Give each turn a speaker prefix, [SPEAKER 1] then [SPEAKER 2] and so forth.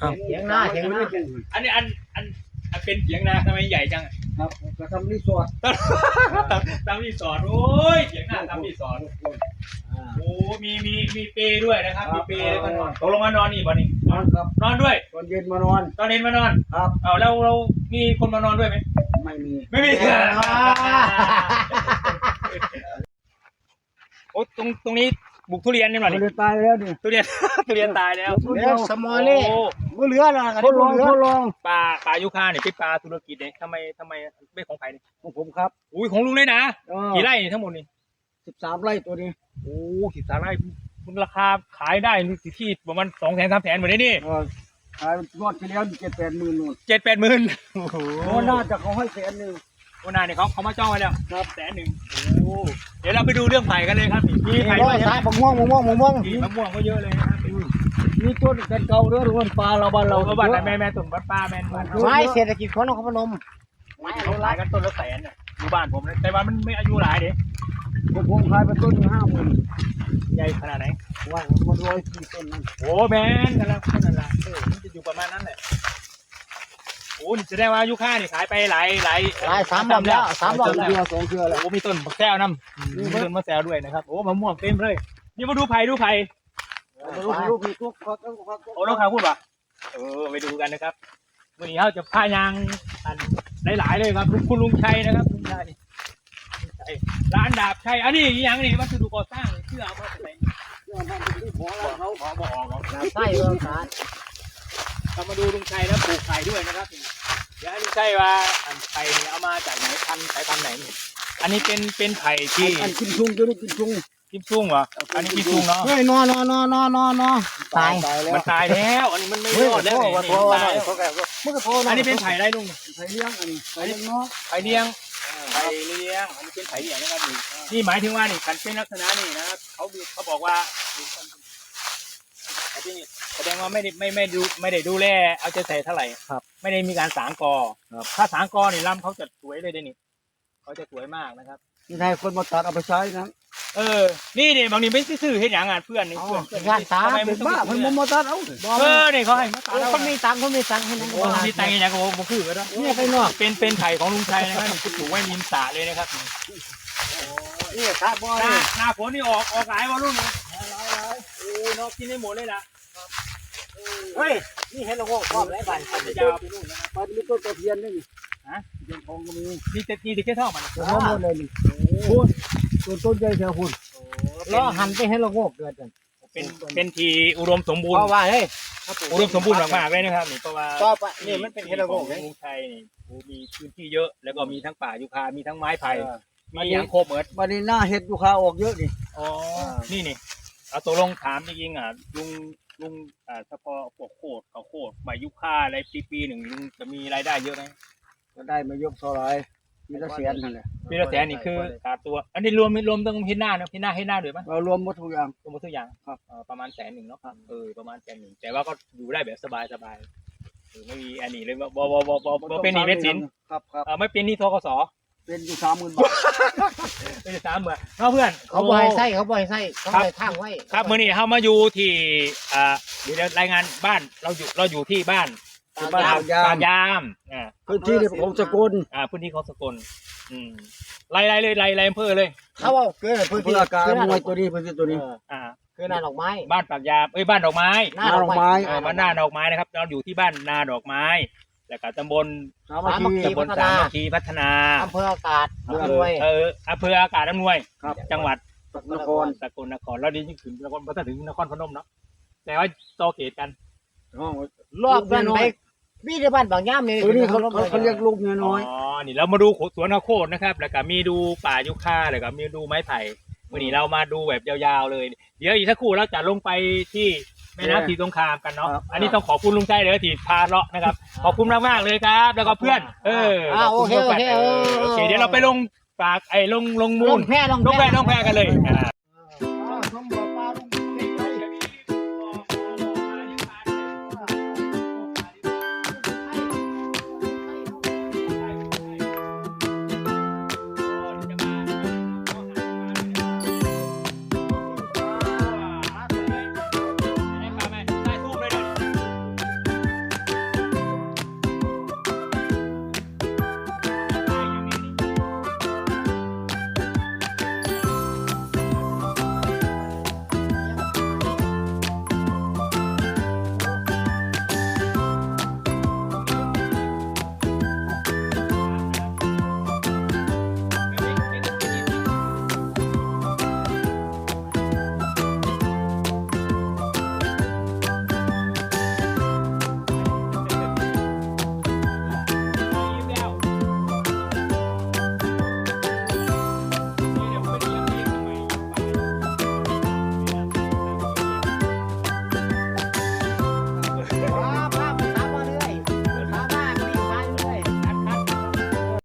[SPEAKER 1] ครับ
[SPEAKER 2] เถียงหน้าเถียงหน้า
[SPEAKER 1] อันนี้อันอันอันเป็นเถียงนาทำไมใหญ่จังอะ
[SPEAKER 3] ครับกระทำรีสอร์ท
[SPEAKER 1] ตามตามรีสอร์ทโอ้ยเถียงนาตามรีสอร์ท
[SPEAKER 3] อ่า
[SPEAKER 1] โอ้มีมีมีเปรย์ด้วยนะครับ
[SPEAKER 3] ครั
[SPEAKER 1] มี
[SPEAKER 3] บ
[SPEAKER 1] เปรย์แล้วก็นอนตกลงมานอนนี่บ่นี่
[SPEAKER 3] นอนครับ
[SPEAKER 1] นอนด้วย
[SPEAKER 3] ตอนเย็นมานอน
[SPEAKER 1] ตอนเย็นมานอน
[SPEAKER 3] ครับ
[SPEAKER 1] เอาแล้วเรามีคนมานอนด้วยไหม
[SPEAKER 3] ไม่มี
[SPEAKER 1] ไม่มี โอ้ตรงตรงนี้บุกทุเรียนนี่หน่อย
[SPEAKER 3] มัน
[SPEAKER 1] นี่
[SPEAKER 3] เลยตายแล้วนี่
[SPEAKER 1] ทุเรียน ทุเรียนตายแล้ว
[SPEAKER 2] เดี๋ยวสมอเล่
[SPEAKER 1] โอ้
[SPEAKER 2] บ่เหลือละกัน
[SPEAKER 3] ทดลอง
[SPEAKER 2] บ่เหลือ
[SPEAKER 3] ทดลอง
[SPEAKER 1] ปลาปลายุคาเนี่ยเป็นปลาธุรกิจเนี่ยทำไมทำไมไม่ของใครนี่
[SPEAKER 3] ของผมครับ
[SPEAKER 1] อุ้ยของลุงเลยนะกี่ไร่นี่ทั้งหมดนี่
[SPEAKER 3] สิบสามไร่ตัวนี้
[SPEAKER 1] โอ้สิบสามไร่มันราคาขายได้ที่ที่ประมาณสองแสนสามแสนเหมือนนี่
[SPEAKER 3] เออขายรอดที่แล้วเจ็ดแปดหมื่นนู่น
[SPEAKER 1] เจ็ดแปดหมื่นโอ้โห
[SPEAKER 3] โอ้น่าจะเขาให้แสนหนึ่ง
[SPEAKER 1] วันหน้าเนี่ยเขาเขามาจ้องไว้แล้ว
[SPEAKER 3] ครับ
[SPEAKER 1] แสนหนึ่งโอ้เดี๋ยวเราไปดูเรื่องไผ่กันเลยครับนี่มีไผ่
[SPEAKER 2] ร้
[SPEAKER 1] ด้
[SPEAKER 2] อ
[SPEAKER 1] วยย
[SPEAKER 2] สายมะม่วงมะม่วงมะม่วง
[SPEAKER 1] มีมะม่วงก็เยอะเลยนะครับ
[SPEAKER 3] มีต้นกันเก่าเด้อทุกคนปลาเราบ้านเรา
[SPEAKER 1] เราก็บ้านแม่แม่ต้นบ้านป้าแม่บ้านเขา
[SPEAKER 2] ไม้เศรษฐกิจของนครพนมไม้อ
[SPEAKER 1] เขา
[SPEAKER 2] นุรั
[SPEAKER 1] ขากย
[SPEAKER 2] ษ์
[SPEAKER 1] กันต้นละแสนเนี่ยอยู่บ้านผมนะแต่ว่ามันไม่อายุหลายเด็
[SPEAKER 3] ผมผมขายเป็นต้นห้าหมื่น
[SPEAKER 1] ใหญ่ขนาดไหน
[SPEAKER 3] ว่ามันร้อยสี่ต้นนั่น
[SPEAKER 1] โอ้แมนกันแล้วขนาดละเออมันจะอยู่ประมาณนั้นแหละโอ้นี่แสดงว่ายุค่านี่ขายไปหลายหลาย
[SPEAKER 2] ลายสามรอบแล้วสามรอบ
[SPEAKER 3] ต้น
[SPEAKER 2] แล้ว
[SPEAKER 3] เดียวสองเครือแล้ว
[SPEAKER 1] โอ้มีต้นมะแซวน้ำมีต้นมะแซวด้วยนะครับโอ้มะม่วงเต็มเลยนี่มาดูไผ่ดูไผ่
[SPEAKER 3] ลูกลูกมีทุกพักทุกพัก
[SPEAKER 1] โอ้น้องขาวพูดป่ะเออไปดูกันนะครับวันนี้เขาจะพายางอันหลายๆเลยครับคุณลุงชัยนะครับลุงชัยร้านดาบชัยอันนี้อีหยังนี่วัสดุก่อสร้างเชื่อเอามาจากไหน
[SPEAKER 3] เรื่องทำเป็นที่ขอเราขา
[SPEAKER 1] ขอบอกออกเนาะ
[SPEAKER 2] ไส้เรื่องสาร
[SPEAKER 1] เรามาดูลุงชัยแล้วปลูกไผ่ด้วยนะครับเดี๋ยวลุงชัยว่าอันไผ่เอามาจากไหนพันสายพันไหนอันนี้เป็นเป็นไผ่ที่
[SPEAKER 3] อันกินชุงจะได้กินชุง
[SPEAKER 1] กิมซุ่งเหรอ อันนี้กิมซุ่งเนาะ
[SPEAKER 2] เฮ้ยนอนนอนนอนนอนนอนตาย
[SPEAKER 3] ตายแล้ว
[SPEAKER 1] มันตายแล้ว อันนี้มันไม่
[SPEAKER 2] เฮ้ย
[SPEAKER 1] รอดแล้ว
[SPEAKER 2] โทษ
[SPEAKER 1] นี่
[SPEAKER 2] โทษ
[SPEAKER 1] ตาย
[SPEAKER 2] โทษ
[SPEAKER 1] แล้ว
[SPEAKER 2] มึงก็โทร
[SPEAKER 1] อันนี้เป็นไผ่ไรลุง
[SPEAKER 3] ไผ่เลี้ยงอันนี้ไผ่เลี้ยงเนาะ
[SPEAKER 1] ไผ่เลี้ยงไผ่เลี้ยง อันนี้เป็นไผ่เลี้ยงนะครับนี่นี่หมายถึงว่านี่คันเป็นลักษณะนี่นะครับเขาดูเขาบอกว่าไอ้ที่นี่แสดงว่าไม่ได้ไม่ไม่ดูไม่ได้ดูแลเอาใจใส่เท่าไหร่
[SPEAKER 3] ครับ
[SPEAKER 1] ไม่ได้มีการสางกอ
[SPEAKER 3] ครับ
[SPEAKER 1] ถ้าสางกอนี่ลำเขาจะสวยเลยเด้นี่เขาจะสวยมากนะครับ
[SPEAKER 3] นี่ให้คนมาตัดเอาไปใช้นะ
[SPEAKER 1] เออ นี่นี่บางทีไม่ซื่อๆเห็นอย่างอะเพื่อนนี่เพื่อนเพื่อน
[SPEAKER 2] งานตา
[SPEAKER 1] ทำไม
[SPEAKER 3] เป็
[SPEAKER 1] มันนต้อง
[SPEAKER 3] บ้า
[SPEAKER 1] เป็น
[SPEAKER 3] เพิ่นบ่มาตัดเอา
[SPEAKER 1] เออนี่เขาให้มาตัดแล้ว
[SPEAKER 2] คนมีตังค์คนมีตังค์ให้นั่ง
[SPEAKER 1] โอ้ที่ตังค์อย่างกับผมคือก็ได้
[SPEAKER 2] เนี่ยไปนอก
[SPEAKER 1] เป็นเป็นไข่ของลุงชัยนะครับนี่ปลูกไว้ริมสระเลยนะครับ
[SPEAKER 2] นี่ตาบอ
[SPEAKER 1] ห
[SPEAKER 2] ล
[SPEAKER 1] น้าหน้าฝนนี่ออกออกหลายวอลลุ่มเลยโอ้นกกินได้หมดเลยล่ะ
[SPEAKER 2] เฮ้ยนี่เห็นแล้วก็ครอบไรบ้าน
[SPEAKER 1] จะยาวไปนู่นนะครับ
[SPEAKER 3] ไปมีต้นตะเพียนนี่
[SPEAKER 1] ฮะ
[SPEAKER 3] เพียนทองก็มี
[SPEAKER 1] นี่จะนี่จะแค่เท่ามัน
[SPEAKER 3] ต้นมะม่วงเลยนี่โอ้ย ต้นต้นใหญ่แถวหุ่น
[SPEAKER 2] ล้อหันไปเห็นแล้วก็เกิดกัน
[SPEAKER 1] เป็นเป็นทีอุดมสมบูร
[SPEAKER 2] เพ
[SPEAKER 1] ณ์
[SPEAKER 2] ราะว่าเฮ้ย
[SPEAKER 1] อุดมสมบูรณ์มากๆเลยนะครับนี่เพราะว่า
[SPEAKER 2] ต่อไปนี่มันเป็นเฮโลโก
[SPEAKER 1] ของลุงชัยนี่โอ้มีพื้นที่เยอะ แล้วก็มีทั้งป่ายูคา มีทั้งไม้ไผ่
[SPEAKER 3] เออ
[SPEAKER 1] มีอย่างครบเหมือน
[SPEAKER 3] วันนี้หน้าเห็ดลูกค้าออกเยอะนี่
[SPEAKER 1] อ๋อ นี่นี่เอาตัวลงถามจริงๆอะลุงลุงอ่าเฉพาะพวกโคดเขาวโคดใบยุค่าอะไรปีปีหนึ่งลุงจะมีรายได้เยอะไหม
[SPEAKER 3] ก็ได้มายกเท่าไหร มีละแสนนั่นแหละ
[SPEAKER 1] ปีละแสนนี่คือขาดตัว อันนี้รวมรวมต้องเห็นหน้านะเห็นหน้าเห็นหน้าด้วยไหม
[SPEAKER 3] เรารวมหมดทุกอย่าง
[SPEAKER 1] รวมหมดทุกอย่าง
[SPEAKER 3] ครับ
[SPEAKER 1] เอ่อประมาณแสนหนึ่งเนาะเออประมาณแสนหนึ่งแต่ว่าก็อยู่ได้แบบสบายสบายๆเออไม่มีอันนี้เลยบ่บ่บ่บ่บ่บ่เป็นหนี้เป็นสิน
[SPEAKER 3] ครับครับ
[SPEAKER 1] เออไม่เป็นหนี้ทกส
[SPEAKER 3] เป็นอยู่สามหมื่นบาท
[SPEAKER 1] ไม่ได้สามเหมือนเนาะเพื่อน
[SPEAKER 2] เขาบ่อยไส้เขาบ่อยไส้เขาบ่อยข้างไว้
[SPEAKER 1] ครับมื่อนี้เรามาอยู่ที่อ่าเดี๋ยวรายงานบ้านเราอยู่เราอยู่ที่บ้าน
[SPEAKER 3] ที่บ้าน
[SPEAKER 1] ต
[SPEAKER 3] ปากยาม
[SPEAKER 1] ปากยามอ่า
[SPEAKER 3] พื้นที่นี่ของสกุล
[SPEAKER 1] อ่าพื้นที่ของสกลอืมไล่ไล่เลยไล่ไล่อำเภอเลย
[SPEAKER 2] เขาเอาเกินพื้น
[SPEAKER 3] เพื่
[SPEAKER 2] ที่
[SPEAKER 3] ออาการ
[SPEAKER 2] คือหน้า
[SPEAKER 3] มวยตัวนี้พื้นที่ตัวนี้
[SPEAKER 1] เอออ่า
[SPEAKER 2] คือหน้าดอกไม้
[SPEAKER 1] บ้านปากยามเอ้ยบ้านดอกไม้
[SPEAKER 2] หน้าดอกไม้
[SPEAKER 1] เออบ้านหน้าดอกไม้นะครับเราอยู่ที่บ้านนาดอกไม้แล้วก็ตำบล
[SPEAKER 3] สามัคคี
[SPEAKER 2] สามัคคี
[SPEAKER 1] ตำบลสามัคคีพัฒนา
[SPEAKER 2] อำเภออากาศ
[SPEAKER 3] เออ
[SPEAKER 2] อำเภอ
[SPEAKER 1] เอออำเภออากาศอำนวย
[SPEAKER 3] ครับ
[SPEAKER 1] จังหวัด
[SPEAKER 3] นคร
[SPEAKER 1] สกลนครเราดียิ่งถึงนครพอถึงนครพนมเนาะแต่ว่าโตเกตกัน
[SPEAKER 3] ห้อง
[SPEAKER 2] รอบบ้านไป มีในบ้านบางย่ามนี่
[SPEAKER 3] ตัวนี้เขาเขาเขาเรียกลูกเมียน้อย
[SPEAKER 1] อ๋อ นี่เรามาดูสวนข้าวโพดนะครับ แล้วก็มีดูป่ายุค่าแล้วก็มีดูไม้ไผ่วันนี้เรามาดูแบบยาวๆเลย เดี๋ยวอีกสักครู่เราจะลงไปที่แม่น้ำสีสงครามกันเนาะ
[SPEAKER 3] ครับ
[SPEAKER 1] อันนี้ต้องขอบคุณลุงใจเลยที่พาเลาะนะครับ ขอบคุณมากๆเลยครับ แล้วก็เพื่อน เออ
[SPEAKER 2] อ่าโอเคโอเคเออ
[SPEAKER 1] โอเค เดี๋ยวเราไปลงปากไอ้ลงลง
[SPEAKER 2] ล
[SPEAKER 1] มูล
[SPEAKER 2] งแพร่ลง
[SPEAKER 1] ลงแพร่ลงแพร่กันเลยอ่า